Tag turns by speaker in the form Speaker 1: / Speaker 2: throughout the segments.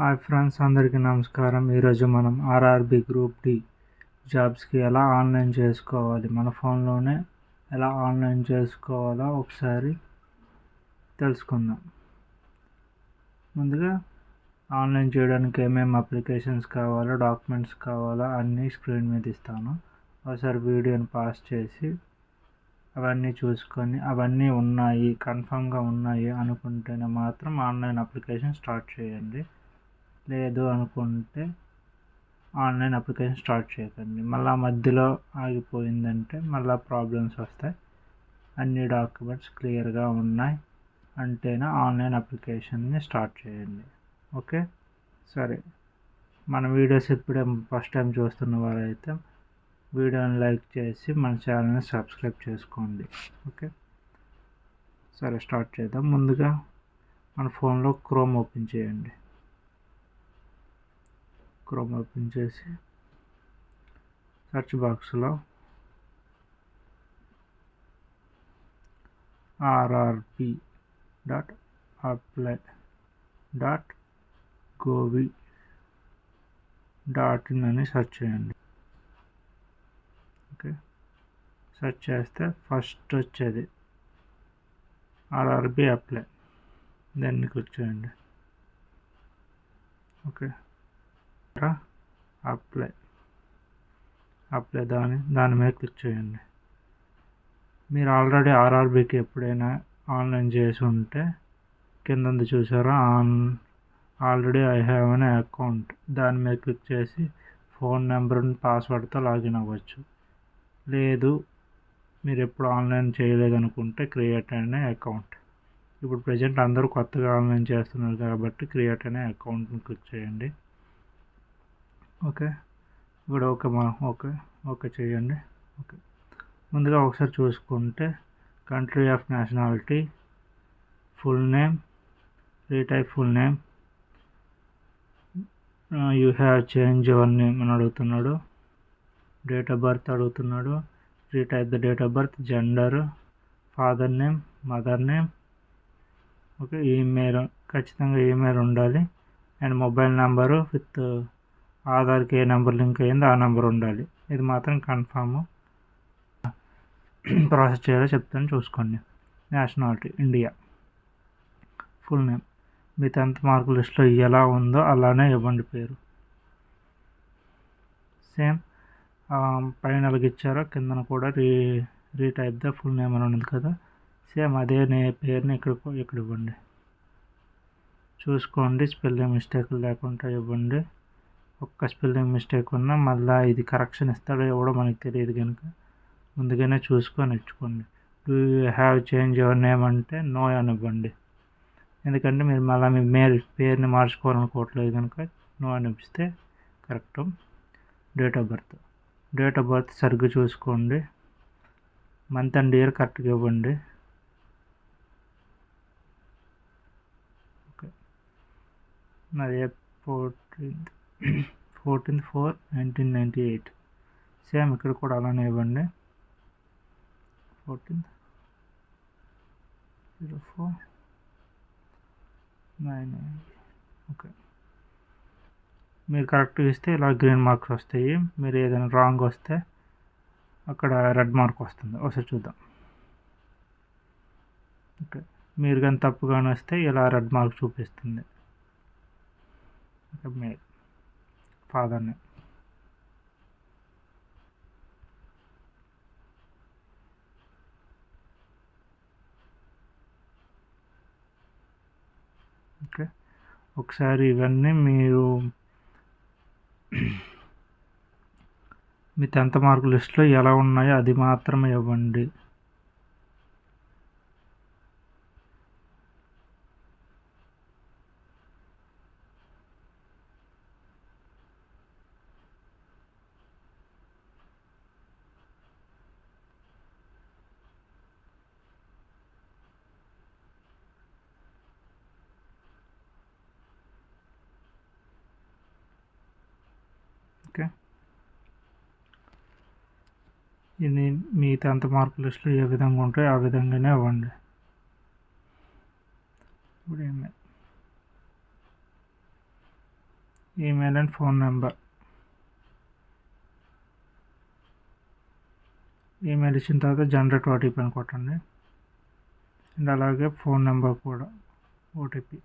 Speaker 1: Hi friends అందరికీ నమస్కారం. ఈరోజు మనం ఆర్ఆర్బి గ్రూప్ డి జాబ్స్కి ఎలా ఆన్లైన్ చేసుకోవాలి? మన ఫోన్లోనే ఎలా ఆన్లైన్ చేసుకోవాలో ఒకసారి తెలుసుకుందాం. ముందుగా ఆన్లైన్ చేయడానికి ఏమేమి అప్లికేషన్స్ కావాలో డాక్యుమెంట్స్ కావాలో అన్నీ స్క్రీన్ మీద ఇస్తాను. ఒకసారి వీడియోని పాస్ చేసి అవన్నీ చూసుకొని అవన్నీ ఉన్నాయి కన్ఫామ్గా ఉన్నాయి అనుకుంటేనే మాత్రం ఆన్లైన్ అప్లికేషన్ స్టార్ట్ చేయండి. లేదు అనుకుంటే ఆన్లైన్ అప్లికేషన్ స్టార్ట్ చేయకండి. మళ్ళీ మధ్యలో ఆగిపోయిందంటే మళ్ళీ ప్రాబ్లమ్స్ వస్తాయి. అన్ని డాక్యుమెంట్స్ క్లియర్గా ఉన్నాయి అంటేనే ఆన్లైన్ అప్లికేషన్ని స్టార్ట్ చేయండి. ఓకే? సరే. మన వీడియోస్ ఇప్పుడే ఫస్ట్ టైం చూస్తున్న వారైతే వీడియోని లైక్ చేసి మన ఛానల్ని సబ్స్క్రైబ్ చేసుకోండి. ఓకే? సరే స్టార్ట్ చేద్దాం. ముందుగా మన ఫోన్లో క్రోమ్ ఓపెన్ చేయండి. క్రోమ్ ఓపెన్ చేసి సెర్చ్ బాక్స్లో RRB dot apply dot gov dot in అని సెర్చ్ చేయండి. ఓకే. సెర్చ్ చేస్తే ఫస్ట్ వచ్చేది ఆర్ఆర్బి అప్లై. దాన్ని క్లిక్ చేయండి. ఓకే. అప్లై అప్లై దాని దాని మీద క్లిక్ చేయండి. మీరు ఆల్రెడీ ఆర్ఆర్బికి ఎప్పుడైనా ఆన్లైన్ చేసి ఉంటే కింద చూసారా? On already I have an account. దాని మీద క్లిక్ చేసి ఫోన్ నెంబర్ పాస్వర్డ్తో లాగిన్ అవ్వచ్చు. లేదు మీరు ఎప్పుడు ఆన్లైన్ చేయలేదు అనుకుంటే క్రియేట్ అనే అకౌంట్. ఇప్పుడు ప్రజెంట్ అందరూ కొత్తగా ఆన్లైన్ చేస్తున్నారు కాబట్టి క్రియేట్ అనే అకౌంట్ని క్లిక్ చేయండి. ఓకే. ఇప్పుడు ఓకే మా ఓకే ఓకే చేయండి. ఓకే. ముందుగా ఒకసారి చూసుకుంటే country of nationality full name retype full name. You have change your name అని అడుగుతున్నాడు. డేట్ ఆఫ్ బర్త్ అడుగుతున్నాడు. Retype the date of birth gender father name mother name. Okay email ఖచ్చితంగా email ఉండాలి. And mobile number with ఆధార్కి ఏ number link అయ్యిందో ఆ number ఉండాలి. ఇది మాత్రం కన్ఫామ్. ప్రాసెస్ చేయాలో చెప్తాను చూసుకోండి. Nationality India. Full name. మీ టెన్త్ మార్క్ లిస్ట్లో ఎలా ఉందో అలానే ఇవ్వండి పేరు. సేమ్ పైన ఇచ్చారో కిందన కూడా re retype the full name అని ఉంది కదా. సేమ్ అదే నే పేరుని ఇక్కడ ఇక్కడ ఇవ్వండి. చూసుకోండి స్పెల్లింగ్ మిస్టేక్ లేకుండా ఇవ్వండి. ఒక్క స్పెల్లింగ్ మిస్టేక్ ఉన్నా మళ్ళీ ఇది కరెక్షన్ ఇస్తాడో ఎవడో మనకి తెలియదు కనుక ముందుగానే చూసుకొని ఇచ్చుకోండి do you have change your name అంటే నో అనివ్వండి. ఎందుకంటే మీరు మళ్ళీ మీ మేల్ పేరుని మార్చుకోవాలనుకోవట్లేదు కనుక నో అనిపిస్తే correct date of birth date of birth సరిగ్గా చూసుకోండి. మంత్ అండ్ ఇయర్ కరెక్ట్గా ఇవ్వండి. ఓకే నాది fourteenth fourteenth four nineteen ninety eight same ఇక్కడ కూడా అలానే ఇవ్వండి. Fourteenth zero four nine okay మీరు కరెక్ట్గా ఇస్తే ఇలా గ్రీన్ మార్క్స్ వస్తాయి. మీరు ఏదైనా రాంగ్ వస్తే అక్కడ రెడ్ మార్క్ వస్తుంది. ఒకసారి చూద్దాం. ఓకే మీరు కానీ తప్పుగానే వస్తే ఇలా రెడ్ మార్క్ చూపిస్తుంది. ఓకే మీరు ఫాదర్ని ఓకే. ఒకసారి ఇవన్నీ మీరు మీ టెన్త్ మార్క్ లిస్ట్లో ఎలా ఉన్నాయో అది మాత్రమే ఇవ్వండి. ఓకే. ఇది మీ టెన్త్ మార్క్ లిస్టులు ఏ విధంగా ఉంటాయో ఆ విధంగానే ఇవ్వండి ఇప్పుడు ఏమి email and phone number. Email ఇచ్చిన తర్వాత జనరేట్ ఓటీపీ అని కొట్టండి. అండ్ అలాగే ఫోన్ నెంబర్ కూడా ఓటీపీ.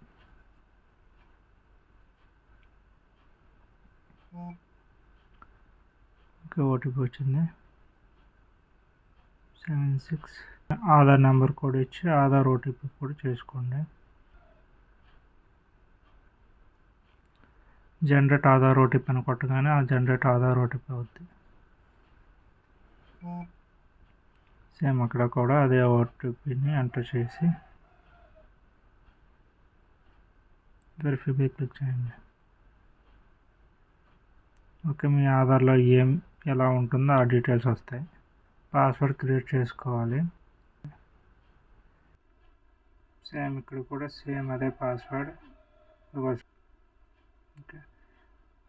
Speaker 1: ఓకే ఓటీపీ వచ్చింది. Seven six. ఆధార్ నెంబర్ కూడా ఇచ్చి ఆధార్ ఓటీపీ కూడా చేసుకోండి. జనరేట్ ఆధార్ ఓటీపీ అని కొట్టగానే ఆ జనరేట్ ఆధార్ ఓటీపీ అవుద్ది. సేమ్ అక్కడ కూడా అదే ఓటీపీని ఎంటర్ చేసి వెరిఫై క్లిక్ చేయండి. ఓకే మీ ఆధార్లో ఏం ఎలా ఉంటుందో ఆ డీటెయిల్స్ వస్తాయి. పాస్వర్డ్ క్రియేట్ చేసుకోవాలి. సేమ్ ఇక్కడ కూడా సేమ్ అదే password okay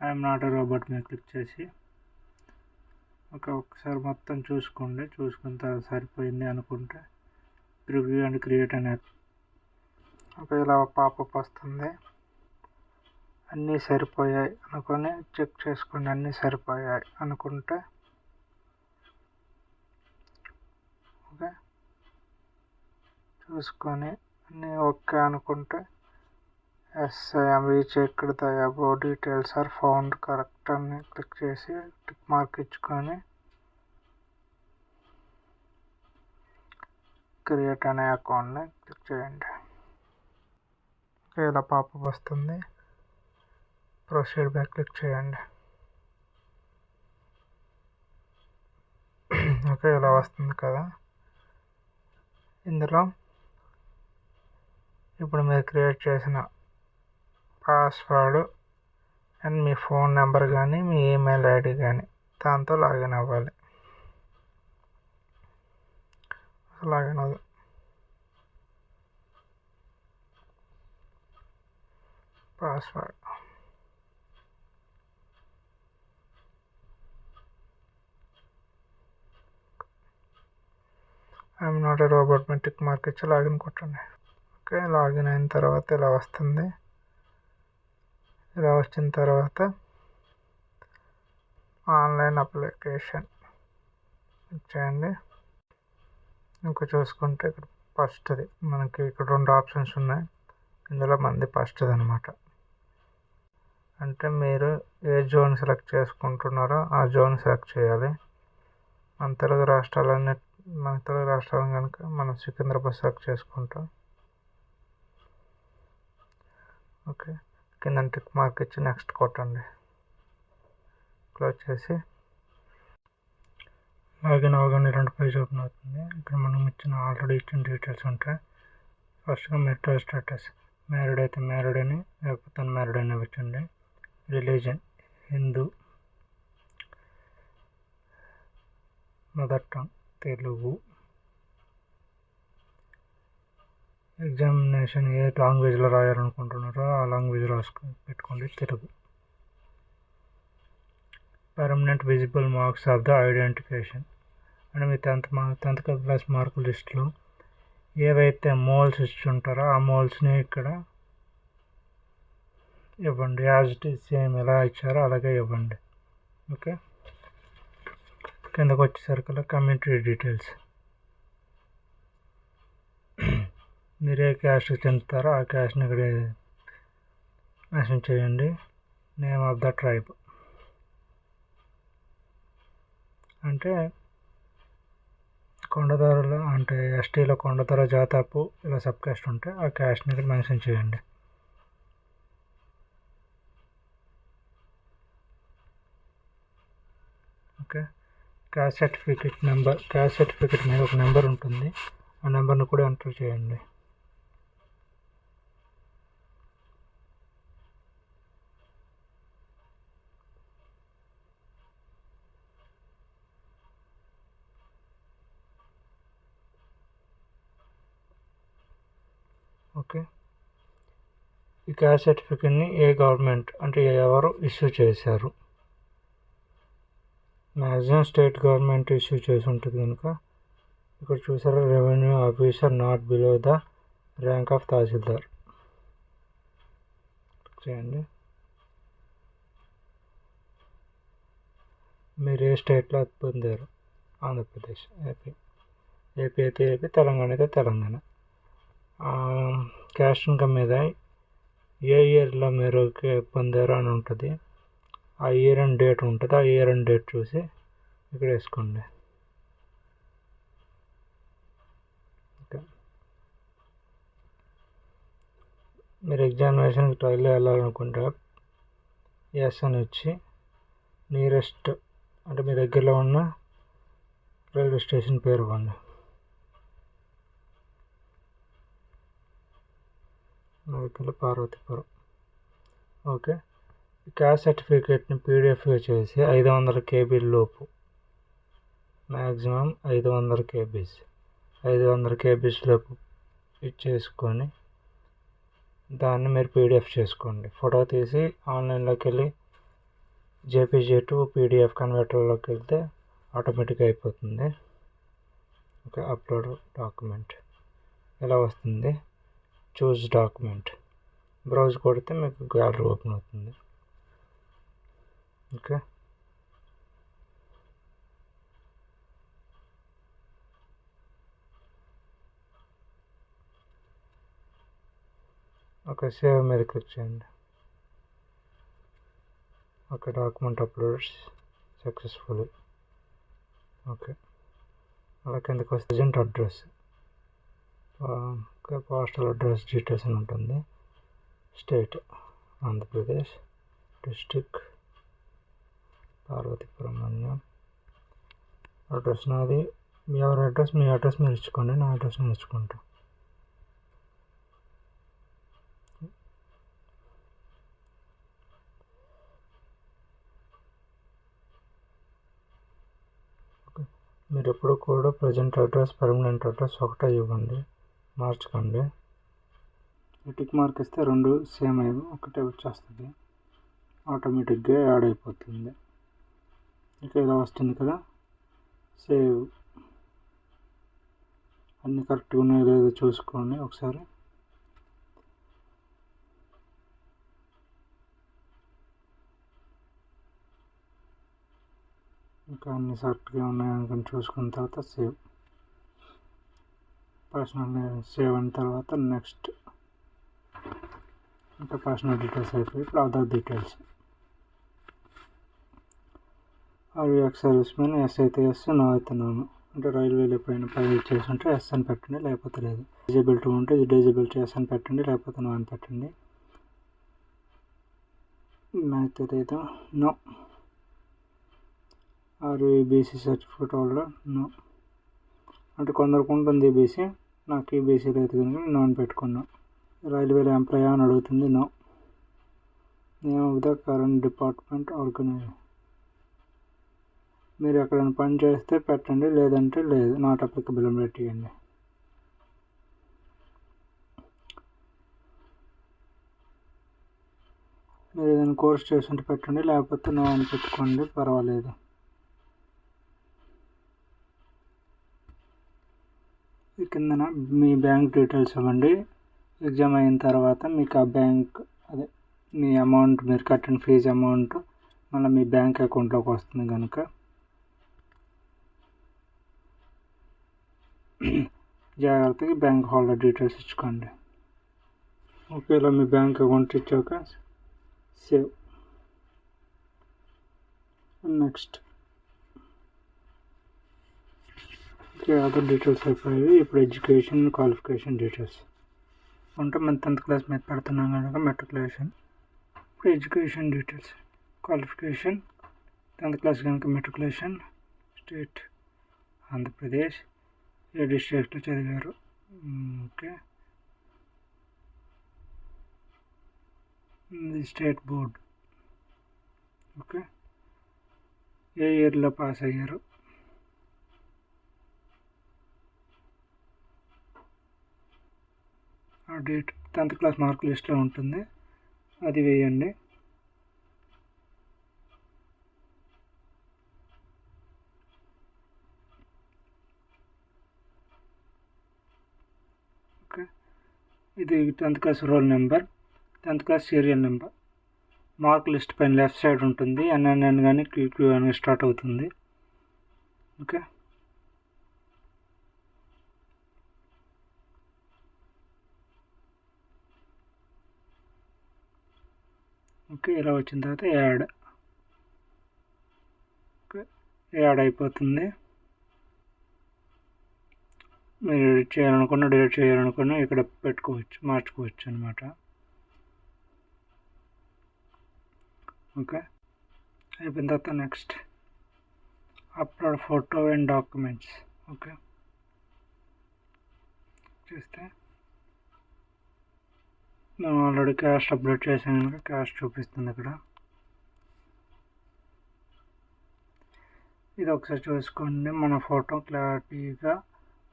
Speaker 1: I'm not a robot మీద క్లిక్ చేసి. ఒక ఒకసారి మొత్తం చూసుకోండి. చూసుకున్న తర్వాత సరిపోయింది అనుకుంటే. రివ్యూ అండ్ క్రియేట్ అనే ఒక ఇలా పాపప్ వస్తుంది. అన్నీ సరిపోయాయి. అనుకొని చెక్ చేసుకోండి అన్నీ సరిపోయాయి. అనుకుంటే ఓకే. చూసుకొని అన్నీ ఓకే అనుకుంటే yes I'm rechecked the above details are found correct అని క్లిక్ చేసి టిక్ మార్క్ ఇచ్చుకొని క్రియేట్ అనే అకౌంట్ని క్లిక్ చేయండి. ఇలా పాప వస్తుంది. ప్రొసీడ్ బ్యాక్ క్లిక్ చేయండి ఓకే ఇలా వస్తుంది కదా? ఇందులో ఇప్పుడు మీరు క్రియేట్ చేసిన పాస్వర్డ్ అండ్ మీ ఫోన్ నెంబర్ కానీ మీ ఈమెయిల్ ఐడి కానీ దాంతో లాగిన్ అవ్వాలి. లాగిన్ అవ్వదు. Password I'm not a robot మీద టిక్ మార్క్ ఇచ్చి లాగిన్ కొట్టండి. ఓకే లాగిన్ అయిన తర్వాత ఇలా వస్తుంది. ఇలా వచ్చిన తర్వాత ఆన్లైన్ అప్లికేషన్ చేయండి ఇంకా చూసుకుంటే ఇక్కడ ఫస్ట్ది మనకి ఇక్కడ రెండు ఆప్షన్స్ ఉన్నాయి. ఇందులో మంది ఫస్ట్ది అనమాట అంటే మీరు ఏ జోన్ సెలెక్ట్ చేసుకుంటున్నారో ఆ జోన్ సెలెక్ట్ చేయాలి. మన తెలుగు రాష్ట్రాలన్నీ మన తెలుగు రాష్ట్రాలను కనుక మనం సికింద్రాబాద్ సెలెక్ట్ చేసుకుంటాం. ఓకే. కింద టిక్ మార్క్ ఇచ్చి నెక్స్ట్ కొట్టండి. క్లోజ్ చేసి. లాగిన్ అవగానే రెండు పేజ్ ఓపెన్ అవుతుంది. ఇక్కడ మనం ఇచ్చిన ఆల్రెడీ ఇచ్చిన డీటెయిల్స్ ఉంటాయి ఫస్ట్గా మెట్రో స్టేటస్ మ్యారీడ్ అయితే మ్యారీడ్ అని లేకపోతే అన్మ్యారీడ్ అని ఇచ్చండి religion Hindu mother tongue Telugu examination ఏ లాంగ్వేజ్లో రాయాలనుకుంటున్నారో ఆ లాంగ్వేజ్ రాసుకొని పెట్టుకోండి Telugu. Permanent visible marks of the identification అంటే మీ tenth mark tenth class mark లిస్టులో ఏవైతే మోల్స్ ఇచ్చి ఉంటారో ఆ మోల్స్ని ఇక్కడ ఇవ్వండి. యాజ్ ఇట్ ఈస్ సేమ్ ఎలా ఇచ్చారో అలాగే ఇవ్వండి. ఓకే కిందకు వచ్చేసరికి కమ్యూనిటీ డీటెయిల్స్. మీరు ఏ క్యాస్ట్ చెందుతారో ఆ క్యాస్ట్ని ఇక్కడ మెన్షన్ చేయండి. Name of the tribe. అంటే కొండదారులు అంటే ఎస్టీలో కొండదార జాతపు ఇలా సబ్ క్యాస్ట్ ఉంటే ఆ క్యాస్ట్ని ఇక్కడ మెన్షన్ చేయండి. Okay? Caste certificate number caste certificate మీద ఒక నెంబర్ ఉంటుంది. ఆ నెంబర్ను కూడా ఎంటర్ చేయండి. ఓకే. ఈ క్యాస్ట్ సర్టిఫికేట్ని ఏ గవర్నమెంట్ అంటే ఎవరు ఇష్యూ చేశారు? మ్యాక్సిమం స్టేట్ గవర్నమెంట్ ఇష్యూ చేసి ఉంటుంది కనుక ఇక్కడ చూసారా revenue officer not below the rank of tahsildar. చేయండి. మీరు ఏ స్టేట్లో పొందారు? ఆంధ్రప్రదేశ్ ఏపీ. ఏపీ అయితే ఏపీ తెలంగాణ అయితే తెలంగాణ. క్యాస్ట్ ఇన్కమ్ మీద ఏ ఇయర్లో మీరు పొందారు అని ఉంటుంది? ఆ ఇయర్ అండ్ డేట్ ఉంటుంది ఆ ఇయర్ అండ్ డేట్ చూసి ఇక్కడ వేసుకోండి. ఓకే. మీరు ఎగ్జామినేషన్ ట్రైల్లో వెళ్ళాలనుకుంటే ఎస్ అని వచ్చి నియరెస్ట్ అంటే మీ దగ్గరలో ఉన్న రైల్వే స్టేషన్ పేరు ఇవ్వండి. నా దగ్గర పార్వతీపురం. ఓకే. క్యాస్ట్ సర్టిఫికేట్ని పీడిఎఫ్గా చేసి ఐదు వందల కేబీ లోపు. మ్యాక్సిమం ఐదు వందల కేబీస్. ఐదు వందల కేబీస్ లోపు ఇచ్చేసుకొని దాన్ని మీరు పీడిఎఫ్ చేసుకోండి. ఫోటో తీసి ఆన్లైన్లోకి వెళ్ళి జేపీజీ టు పీడిఎఫ్ కన్వర్టర్లోకి వెళ్తే ఆటోమేటిక్గా అయిపోతుంది. Okay upload document. ఎలా వస్తుంది? Choose document. బ్రౌజ్ కొడితే మీకు గ్యాలరీ ఓపెన్ అవుతుంది. ఓకే. ఓకే సేవ్ మీద క్లిక్ చేయండి. Okay document uploads successful. Okay. అలా కిందకి వస్తే present address. Okay postal address details అని ఉంటుంది. స్టేట్ ఆంధ్రప్రదేశ్ డిస్టిక్ పార్వతీపురం అన్న అడ్రస్ నాది. మీ ఎవరి అడ్రస్ మీ అడ్రస్ మీరు ఇచ్చుకోండి నా అడ్రస్ నేను ఇచ్చుకుంటాను మీరు ఎప్పుడు కూడా ప్రజెంట్ అడ్రస్ పర్మనెంట్ అడ్రస్ ఒకటే ఇవ్వండి. మార్చకండి. టిక్ మార్క్ ఇస్తే రెండు సేమ్ అయ్యి ఒకటే వచ్చేస్తుంది. ఆటోమేటిక్గా యాడ్ అయిపోతుంది. ఇంకా ఇలా వస్తుంది కదా. సేవ్ అన్నీ కరెక్ట్గా ఉన్నాయో లేదో చూసుకోండి ఒకసారి. ఇంకా అన్ని కరెక్ట్గా ఉన్నాయని చూసుకున్న తర్వాత సేవ్ పర్సనల్ సేవ్ అయిన తర్వాత నెక్స్ట్ ఇంకా పర్సనల్ డీటెయిల్స్ అయిపోయి ఇప్పుడు other details are ex service yes అయితే ఎస్ నో అయితే అంటే రైల్వేలో ఎప్పుడైనా ప్రైవేట్ చేసి ఉంటే ఎస్ అని పెట్టండి లేకపోతే లేదు. డిజబిలిటీ ఉంటే డిజబిలిటీ ఎస్ అని పెట్టండి లేకపోతే నో అని పెట్టండి. అయితే no or BC certificate holder no అంటే కొందరికి ఉంటుంది బీసీ నాకు ఈ బీసీ రైతు కనుక నో అని పెట్టుకున్నా. రైల్వేలో ఎంప్లాయ్ అని అడుగుతుంది no name of the current department organise మీరు ఎక్కడైనా పని చేస్తే పెట్టండి లేదంటే లేదు. నాట్ అప్లికబుల్ అని పెట్టేయండి మీరు ఏదైనా కోర్స్ చేస్తుంటే పెట్టండి లేకపోతే నో అని పెట్టుకోండి పర్వాలేదు. ఈ కిందన మీ బ్యాంక్ డీటెయిల్స్ ఇవ్వండి. ఎగ్జామ్ అయిన తర్వాత మీకు ఆ బ్యాంక్ అదే మీ అమౌంట్ మీరు కట్టిన ఫీజు అమౌంట్ మళ్ళీ మీ బ్యాంక్ అకౌంట్లోకి వస్తుంది కనుక జాగ్రత్తగా బ్యాంక్ హోల్డర్ డీటెయిల్స్ ఇచ్చుకోండి ఒకవేళ మీ బ్యాంక్ అకౌంట్ ఇచ్చాక save next okay other details అయిపోయాయి ఇప్పుడు ఎడ్యుకేషన్ క్వాలిఫికేషన్ డీటెయిల్స్ అంటే మనం టెన్త్ క్లాస్ మీద పెడుతున్నాం కనుక మెట్రికులేషన్ ఇప్పుడు education details qualification tenth class కనుక మెట్రికులేషన్ స్టేట్ ఆంధ్రప్రదేశ్ ఏ డిస్ట్రిక్ట్లో చదివారు. ఓకే. State board. ఓకే. ఏ ఇయర్లో పాస్ అయ్యారు? ఆ డేట్ టెన్త్ క్లాస్ మార్క్ లిస్ట్లో ఉంటుంది. అది వేయండి ఓకే ఇది tenth class roll number tenth class serial number. Mark list పైన లెఫ్ట్ సైడ్ ఉంటుంది ఎన్ఎన్ఎన్ కానీ క్యూక్యూ అని స్టార్ట్ అవుతుంది. ఓకే? ఓకే ఇలా వచ్చిన తర్వాత యాడ్. ఓకే యాడ్ అయిపోతుంది. మీరు ఎడిట్ చేయాలనుకున్నా డిలీట్ చేయాలనుకున్నా ఇక్కడ పెట్టుకోవచ్చు మార్చుకోవచ్చు అనమాట ఓకే? అయిపోయిన తర్వాత next. Upload photo and documents. Okay? చేస్తే? నేను ఆల్రెడీ క్యాష్ అప్లోడ్ చేశాను కనుక క్యాష్ చూపిస్తుంది ఇక్కడ ఇది ఒకసారి చూసుకోండి మన ఫోటో క్లారిటీగా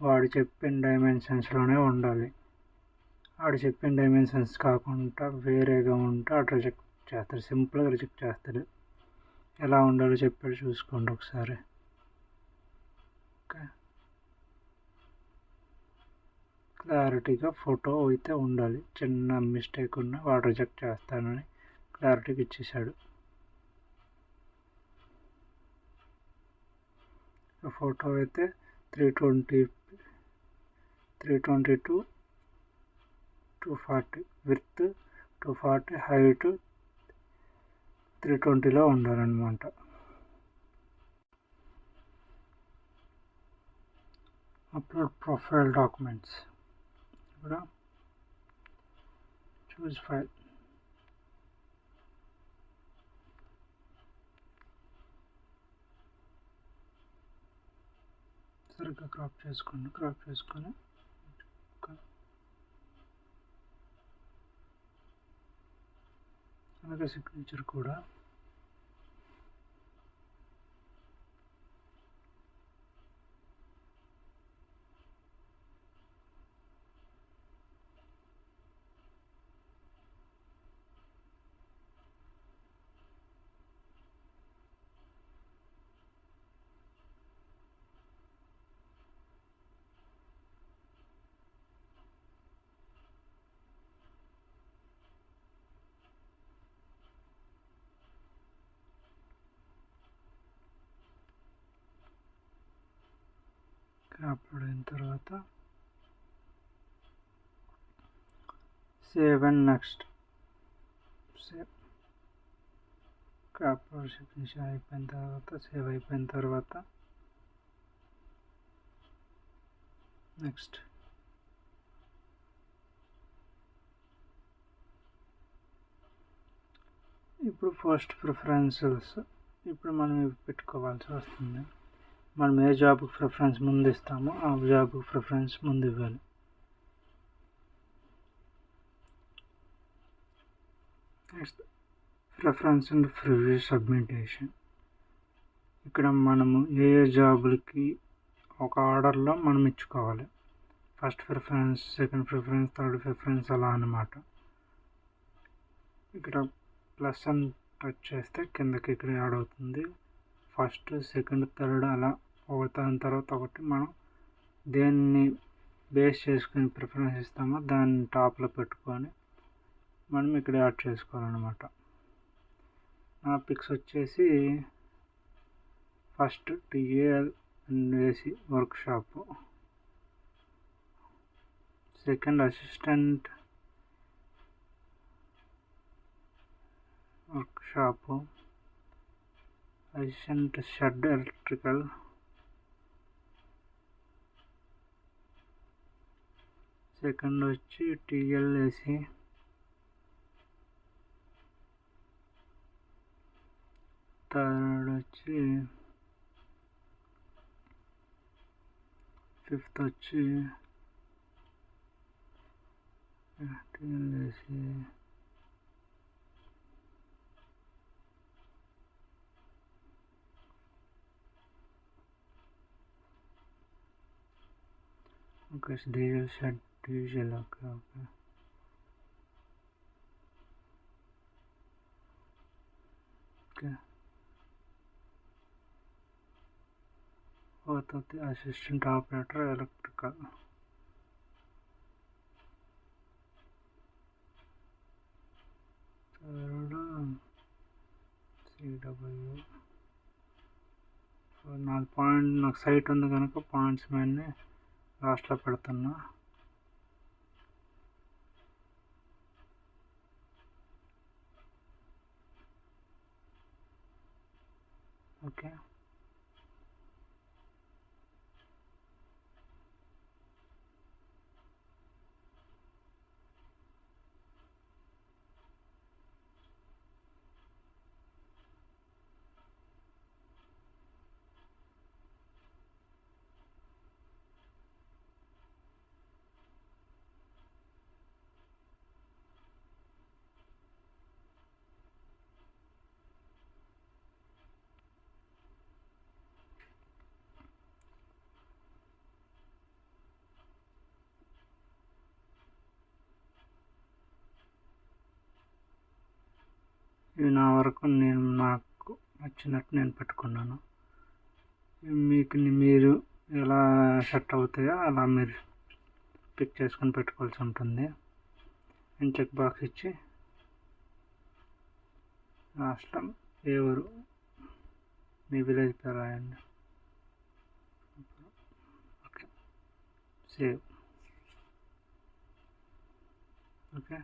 Speaker 1: వాడు చెప్పిన డైమెన్షన్స్లోనే ఉండాలి. వాడు చెప్పిన డైమెన్షన్స్ కాకుండా వేరేగా ఉంటే అటు రిజెక్ట్ చేస్తాడు సింపుల్గా రిజెక్ట్ చేస్తాడు ఎలా ఉండాలో చెప్పాడు చూసుకోండి ఒకసారి. ఓకే. క్లారిటీగా ఫోటో అయితే ఉండాలి. చిన్న మిస్టేక్ ఉన్న వాడు రిజెక్ట్ చేస్తానని క్లారిటీగా ఇచ్చేసాడు ఫోటో అయితే three twenty three twenty two two forty with two forty height three ట్వంటీలో ఉండాలన్నమాట. అప్లోడ్ ప్రొఫైల్ డాక్యుమెంట్స్ ఇక్కడ చూస్ ఫైల్ సరిగ్గా క్రాప్ చేసుకోండి క్రాప్ చేసుకొని అలాగే సిగ్నేచర్ కూడా అప్లోడ్ అయిన తర్వాత save and next save upload finish అయిపోయిన తర్వాత సేవ్ అయిపోయిన తర్వాత నెక్స్ట్ ఇప్పుడు ఫస్ట్ ప్రిఫరెన్సెస్ ఇప్పుడు మనం ఇవి పెట్టుకోవాల్సి వస్తుంది. మనం ఏ జాబ్కి ప్రిఫరెన్స్ ముందు ఇస్తామో ఆ జాబ్కి ప్రిఫరెన్స్ ముందు ఇవ్వాలి next preference and preview submission ఇక్కడ మనము ఏ ఏ జాబులకి ఒక ఆర్డర్లో మనం ఇచ్చుకోవాలి. First preference second preference third preference అలా అన్నమాట. ఇక్కడ ప్లస్ అని టచ్ చేస్తే కిందకి ఇక్కడ యాడ్ అవుతుంది. ఫస్ట్ సెకండ్ థర్డ్ అలా ఒక తర్వాత ఒకటి మనం దేన్ని బేస్ చేసుకుని ప్రిఫరెన్స్ ఇస్తామో దాన్ని టాప్లో పెట్టుకొని మనం ఇక్కడ యాడ్ చేసుకోవాలన్నమాట. నా పిక్స్ వచ్చేసి first TAL and AC workshop second assistant workshop assistant shed electrical second వచ్చి టిఎల్ఏసి థర్డ్ వచ్చి ఫిఫ్త్ వచ్చి TLAC okay diesel shed diesel okay okay okay fourth వచ్చి assistant operator electrical third W so నాకు point నాకు sight ఉంది కనుక points మీద లాస్ట్లో పెడుతున్నా ఓకే. నా వరకు నేను నాకు నచ్చినట్టు నేను పెట్టుకున్నాను. మీకు మీరు ఎలా సెట్ అవుతాయో అలా మీరు పిక్ చేసుకొని పెట్టుకోవాల్సి ఉంటుంది. నేను చెక్ బాక్స్ ఇచ్చి లాస్ట్లో ఏ ఊరు మీ విలేజ్ పేరు రాయండి. ఓకే. సేవ్. ఓకే.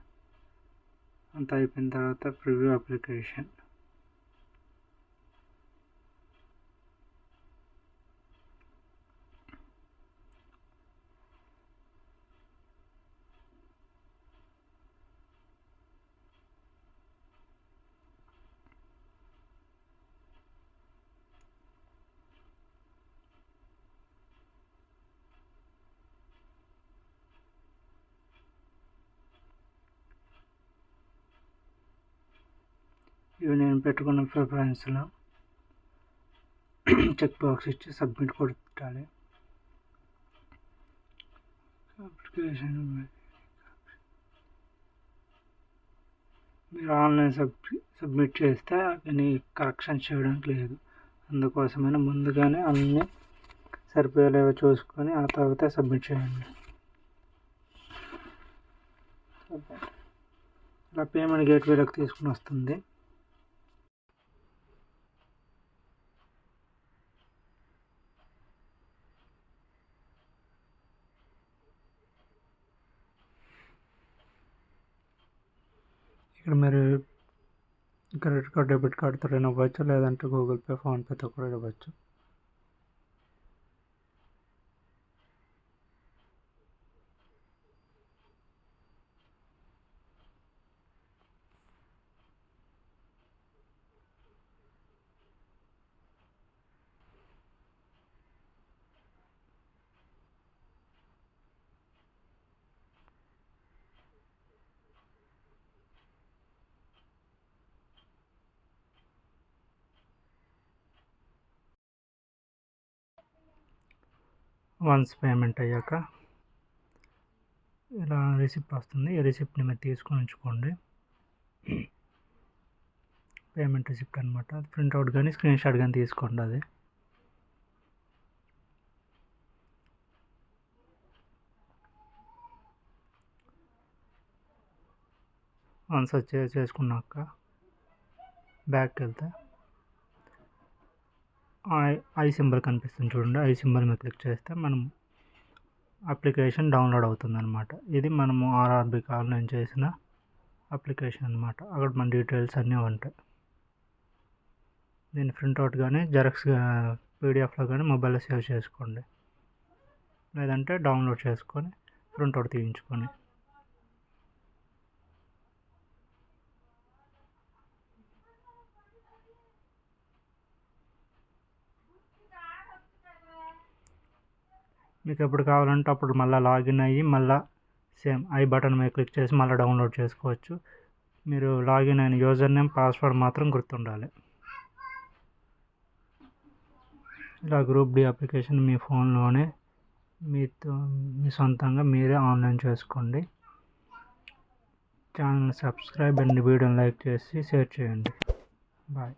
Speaker 1: అంత అయిపోయిన తర్వాత ప్రివ్యూ అప్లికేషన్. ఇవి నేను పెట్టుకున్న ప్రిఫరెన్స్లో చెక్ బాక్స్ ఇచ్చి సబ్మిట్ కొట్టాలి. అప్లికేషన్ మీరు ఆన్లైన్ సబ్ సబ్మిట్ చేస్తే అని కరెక్షన్ చేయడానికి లేదు. అందుకోసమైనా ముందుగానే అన్నీ సరిపోయేలాగా చూసుకొని ఆ తర్వాత సబ్మిట్ చేయండి. ఇలా పేమెంట్ గేట్వేలోకి తీసుకుని వస్తుంది. ఇక్కడ మీరు క్రెడిట్ కార్డ్ డెబిట్ కార్డ్తో ఇవ్వచ్చు లేదంటే గూగుల్ పే ఫోన్పేతో కూడా ఇవ్వచ్చు వన్స్ పేమెంట్ అయ్యాక ఇలా రిసిప్ట్ వస్తుంది. ఈ రిసిప్ట్ని మీరు తీసుకొని ఉంచుకోండి. పేమెంట్ రిసిప్ట్ అనమాట అది ప్రింట్అవుట్ కానీ స్క్రీన్ షాట్ కానీ తీసుకోండి అది. వన్స్ వచ్చే చేసుకున్నాక బ్యాక్కి వెళ్తే ఐ సింబల్ కనిపిస్తుంది చూడండి. ఐ సింబల్ మీద క్లిక్ చేస్తే మనం అప్లికేషన్ డౌన్లోడ్ అవుతుంది అనమాట ఇది మనము ఆర్ఆర్బికి ఆన్లైన్ చేసిన అప్లికేషన్ అనమాట అక్కడ మన డీటెయిల్స్ అన్నీ ఉంటాయి. దీన్ని ప్రింట్అవుట్ కానీ జెరాక్స్ పీడిఎఫ్లో కానీ మొబైల్లో సేవ్ చేసుకోండి. లేదంటే డౌన్లోడ్ చేసుకొని ప్రింట్అవుట్ తీయించుకొని మీకు ఎప్పుడు కావాలంటే అప్పుడు మళ్ళీ లాగిన్ అయ్యి మళ్ళీ సేమ్ ఐ బటన్ మీద క్లిక్ చేసి మళ్ళీ డౌన్లోడ్ చేసుకోవచ్చు. మీరు లాగిన్ అయిన యూజర్ నేమ్ పాస్వర్డ్ మాత్రం గుర్తుండాలి. ఇలా గ్రూప్ డి అప్లికేషన్ మీ ఫోన్లోనే మీతో మీ సొంతంగా మీరే ఆన్లైన్ చేసుకోండి. ఛానల్ సబ్స్క్రైబ్ అండ్ వీడియోని లైక్ చేసి షేర్ చేయండి. బాయ్.